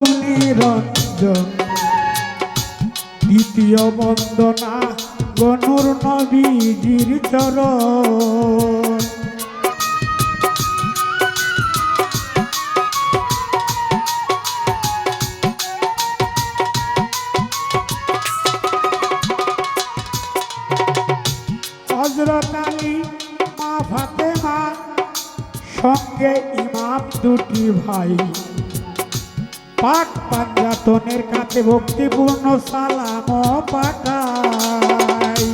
নিরঞ্জন দ্বিতীয় বন্দনা গনুর নবীজির চরণ। হজরত আলী মা ফাতেমা সঙ্গে ইমাম দুটি ভাই। পাক পাঞ্জাতনের কাছে ভক্তিপূর্ণ সালাম পাঠাই।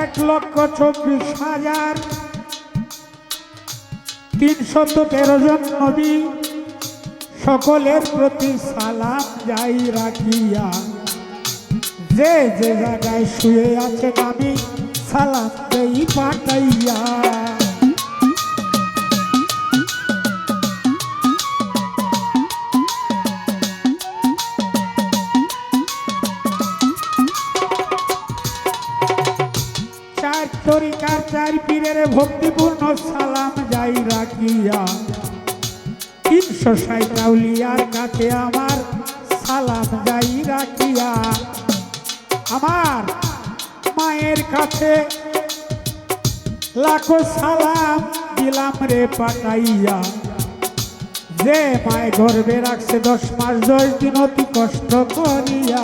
এক লক্ষ চব্বিশ হাজার তিনশত তেরো জন নবী, সকলের প্রতি সালাম যাই রাখিয়া। যে যে জায়গায় শুয়ে আছেন আমি সালাম পাঠাইয়া। চার তরিকার চার ভক্তিপূর্ণ সালাম যাই রাখিয়া। তিনশো সাইকাউলিয়ার কাছে আমার সালাম যাই রাখিয়া। আমার মায়ের কাছে লাখো সালাম দিলাম রে পাঠাইয়া যে মায় গর্বে রাখছে দশ মাস, দশ দিন অতি কষ্ট করিয়া।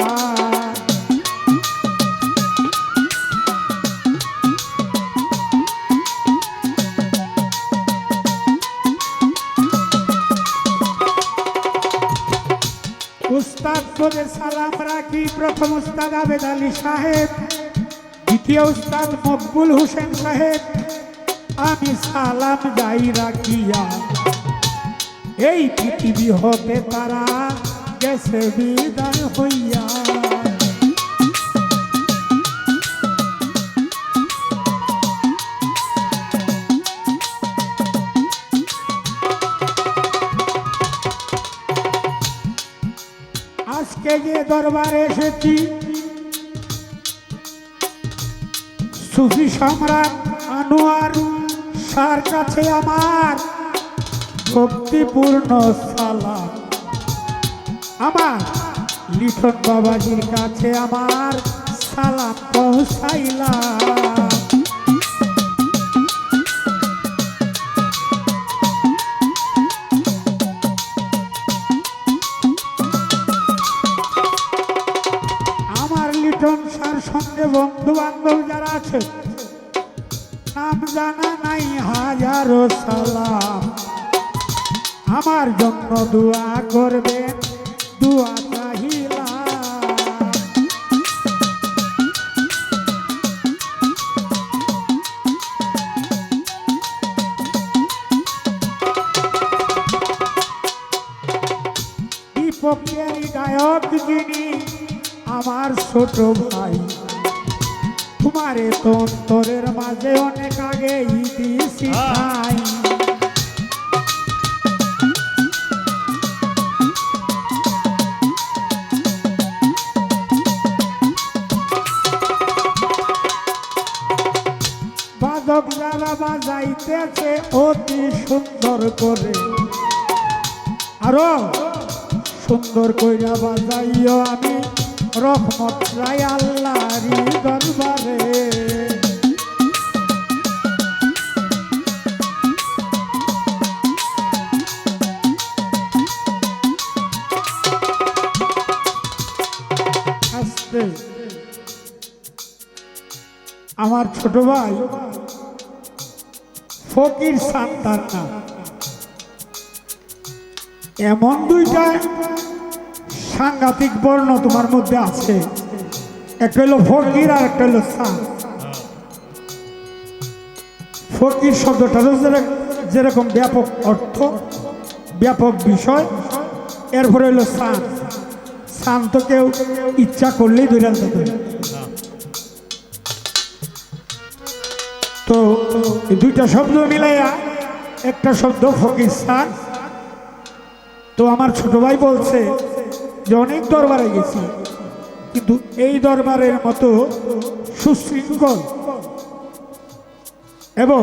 উস্তাদ করে সালাম রাখি। প্রথম উস্তাদ আবেদ আলী সাহেব, দ্বিতীয় উস্তাদ মকবুল হোসেন সাহেব। আমি সালাম যাই রাখিয়া। এই পৃথিবী হতে তারা গেছে বিদায় হইয়া। দরবারে এসেছি। সুফি সম্রাট আনোয়ার সার কাছে আমার ভক্তিপূর্ণ সালাম। আমার লিঠন বাবাজির কাছে আমার সালাম পৌঁছাইলাম। সঙ্গে বন্ধু বান্ধব যারা আছে, নাম জানা নাই, হাজারো সালাম। আমার জন্য দোয়া করবেন, দোয়া গায়ক যিনি, আমার ছোট ভাই। তোমারে তো অন্তরের মাঝে অনেক আগে দিয়েছি ঠাই বাদক যারা বাজাইতেছে অতি সুন্দর করে। আরও সুন্দর কইরা বাজাইও আমি। রহমত রায় আল্লাহরি দরবারে। আমার ছোট ভাই ফকির সান্তার এমন দুইটা সাংঘাতিক বর্ণ তোমার মধ্যে আছে। একটা হলো ফকির আর একটা হলো ফকির যেরক- যেরকম ব্যাপক অর্থ, ব্যাপক বিষয়, এরপরে হলো সান। সান তো কেউ ইচ্ছা করলেই পারে। তো দুইটা শব্দ মিলাইয়া একটা শব্দ ফকির সান। তো আমার ছোট ভাই বলছে যে অনেক দরবারে গেছি। কিন্তু এই দরবারের মতো সুশৃঙ্খল এবং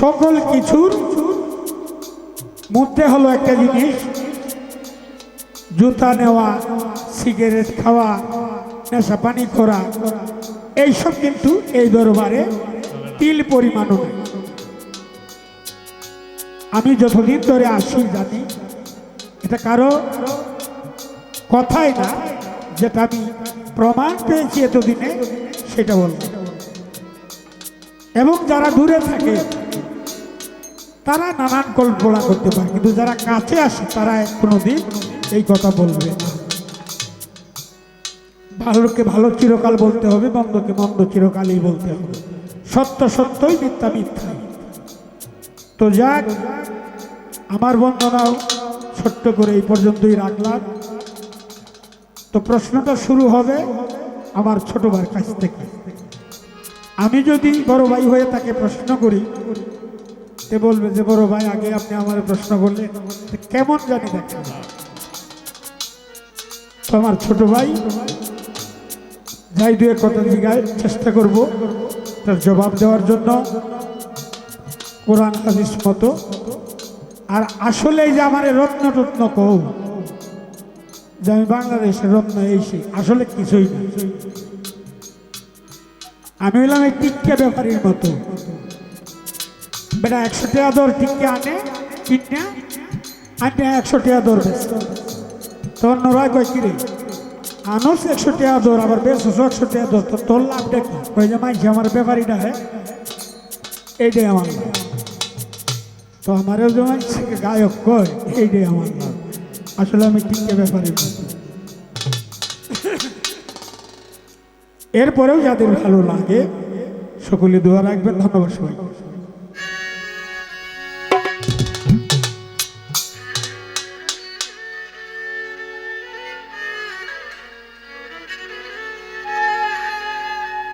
সকল কিছুর মধ্যে হলো একটা জিনিস, জুতা নেওয়া, সিগারেট খাওয়া, নেশা পানি করা, এইসব কিন্তু এই দরবারে তিল পরিমাণও নেই। আমি যতদিন ধরে আসি জানি এটা কারও কথাই না, যেটা আমি প্রমাণ পেয়েছি এতদিনে, সেটা বলব। এবং যারা দূরে থাকে, তারা নানান কল্পনা করতে পারে, কিন্তু যারা কাছে আসে, তারা কোনোদিন এই কথা বলবে না। ভালোকে ভালো চিরকাল বলতে হবে, মন্দকে মন্দ চিরকালই বলতে হবে। সত্য সত্যই মিথ্যা মিথ্যা। তো যাক, আমার বন্দনাও ছোট্ট করে এই পর্যন্তই রাখলাম। তো প্রশ্নটা শুরু হবে আমার ছোট ভাইয়ের কাছ থেকে। আমি যদি বড় ভাই হয়ে তাকে প্রশ্ন করি তে বলবে যে, বড় ভাই, আগে আপনি আমার প্রশ্ন করলেন কেমন জানি দেখেন তো আমার ছোট ভাই, যাই দুয়ে কথা জিগায় চেষ্টা করব তার জবাব দেওয়ার জন্য। কোরআন হাদিস মতো আর আসলে যে আমার রত্ন টত্ন কৌ যে আমি বাংলাদেশের রত্ন এই সেই আসলে কিছুই না। আমি হইলাম এই টিক্কা ব্যাপারীর মতো। বেটা একশো টাকা দর টিক্কা আনে, কিনে, আনে একশো টাকা দর তখন নয় কয় কিরে? আনোস একশো টাকা দর, আবার বেশ একশো টাকা দর। তোর লাভটা কি? ওই যে মাইছে আমার ব্যাপারীটা হ্যাঁ এইটাই আমার তো আমারও যে মাইছে গায়ক কয় এইটাই আমার নাম। আসলে আমি টিকে ব্যাপারে এরপরেও যাদের ভালো লাগে, সকলে দোয়া রাখবেন। ধন্যবাদ সবাই